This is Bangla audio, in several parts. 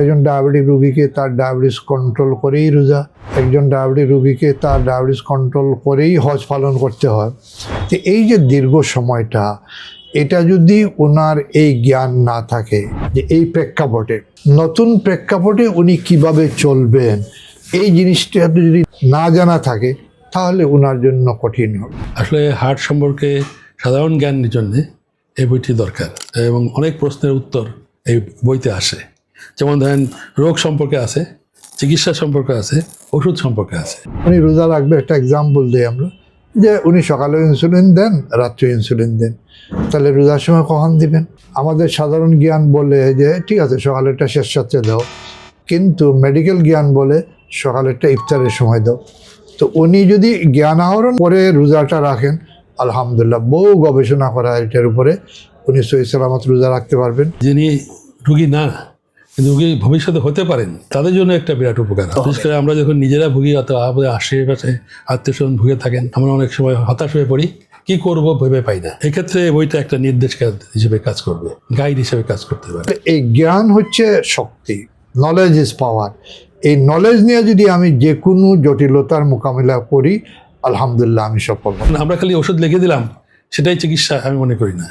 একজন ডায়াবেটিক রুগীকে তার ডায়াবেটিস কন্ট্রোল করেই রোজা, একজন ডায়াবেটিক রুগীকে তার ডায়াবেটিস কন্ট্রোল করেই হজ পালন করতে হয়। তো এই যে দীর্ঘ সময়টা, এটা যদি ওনার এই জ্ঞান না থাকে যে এই প্রেক্ষাপটে, নতুন প্রেক্ষাপটে উনি কীভাবে চলবেন, এই জিনিসটা যদি না জানা থাকে, তাহলে ওনার জন্য কঠিন হবে। আসলে হার্ট সম্পর্কে সাধারণ জ্ঞানের জন্য এই বইটি দরকার এবং অনেক প্রশ্নের উত্তর এই বইতে আসে। যেমন ধরেন রোগ সম্পর্কে আছে চিকিৎসা সম্পর্কে আছে ওষুধ সম্পর্কে আছে। উনি রোজা রাখবে একটা এক্সাম্পল দিই আমরা যে উনি সকালে ইনসুলিন দেন রাত্রে ইনসুলিন দেন। তাহলে রোজার সময় কখন দিবেন? আমাদের সাধারণ জ্ঞান বলে যে ঠিক আছে সকালেরটা শেষ সাথে দাও। কিন্তু মেডিকেল জ্ঞান বলে সকালেরটা ইফতারের সময় দাও। তো উনি যদি জ্ঞান আহরণ করে রোজাটা রাখেন আলহামদুলিল্লাহ বহু গবেষণা করা এটার উপরে। উনি সহি সালামত রোজা রাখতে পারবেন। যিনি রুগী না কিন্তু রুগী ভবিষ্যতে হতে পারেন তাদের জন্য একটা বিরাট উপকার। বিশেষ করে আমরা যখন নিজেরা ভুগি অত আমাদের আশেপাশে আত্মীয় স্বজন ভুগে থাকেন আমরা অনেক সময় হতাশ হয়ে পড়ি কি করব ভেবে পাই না। এক্ষেত্রে বইটা একটা নির্দেশ হিসেবে কাজ করবে গাইড হিসেবে কাজ করতে পারে। এই জ্ঞান হচ্ছে শক্তি নলেজ ইজ পাওয়ার এই নলেজ নিয়ে যদি আমি যে কোনো জটিলতার মোকাবিলা করি আলহামদুলিল্লাহ আমি সফল আমরা খালি ওষুধ লিখে দিলাম সেটাই চিকিৎসা আমি মনে করি না।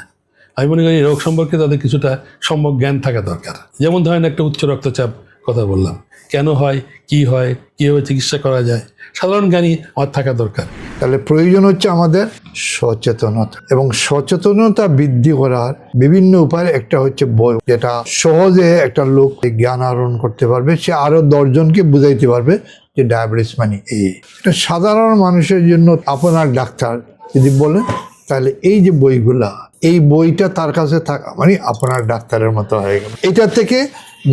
আমি মনে করি রোগ সম্পর্কে তাদের কিছুটা সম্যক জ্ঞান থাকা দরকার। যেমন ধরেন একটা উচ্চ রক্তচাপ কথা বললাম। কেন হয়? কি হয়? কীভাবে চিকিৎসা করা যায়? সাধারণ জ্ঞানই আমার থাকা দরকার। তাহলে প্রয়োজন হচ্ছে আমাদের সচেতনতা এবং সচেতনতা বৃদ্ধি করার বিভিন্ন উপায়। একটা হচ্ছে বই, যেটা সহজে একটা লোক জ্ঞান আহরণ করতে পারবে। সে আরও দশজনকে বুঝাইতে পারবে যে ডায়াবেটিস মানে এই এটা সাধারণ মানুষের জন্য আপনার ডাক্তার যদি বলেন, তাহলে এই যে বইগুলা এই বইটা তার কাছে থাকা মানে আপনার ডাক্তারের মতো হয়ে গেল। এটা থেকে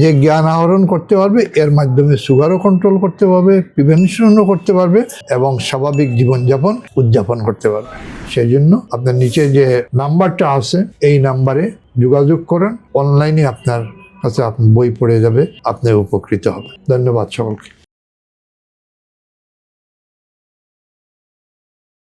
যে জ্ঞান আহরণ করতে পারবে, এর মাধ্যমে সুগারও কন্ট্রোল করতে পারবে প্রিভেনশনও করতে পারবে, এবং স্বাভাবিক জীবনযাপন উদযাপন করতে পারবে। সেই জন্য আপনার নিচে যে নাম্বারটা আছে, এই নাম্বারে যোগাযোগ করেন। অনলাইনে আপনার কাছে আপনার বই পড়ে যাবে, আপনি উপকৃত হবে ধন্যবাদ সকলকে।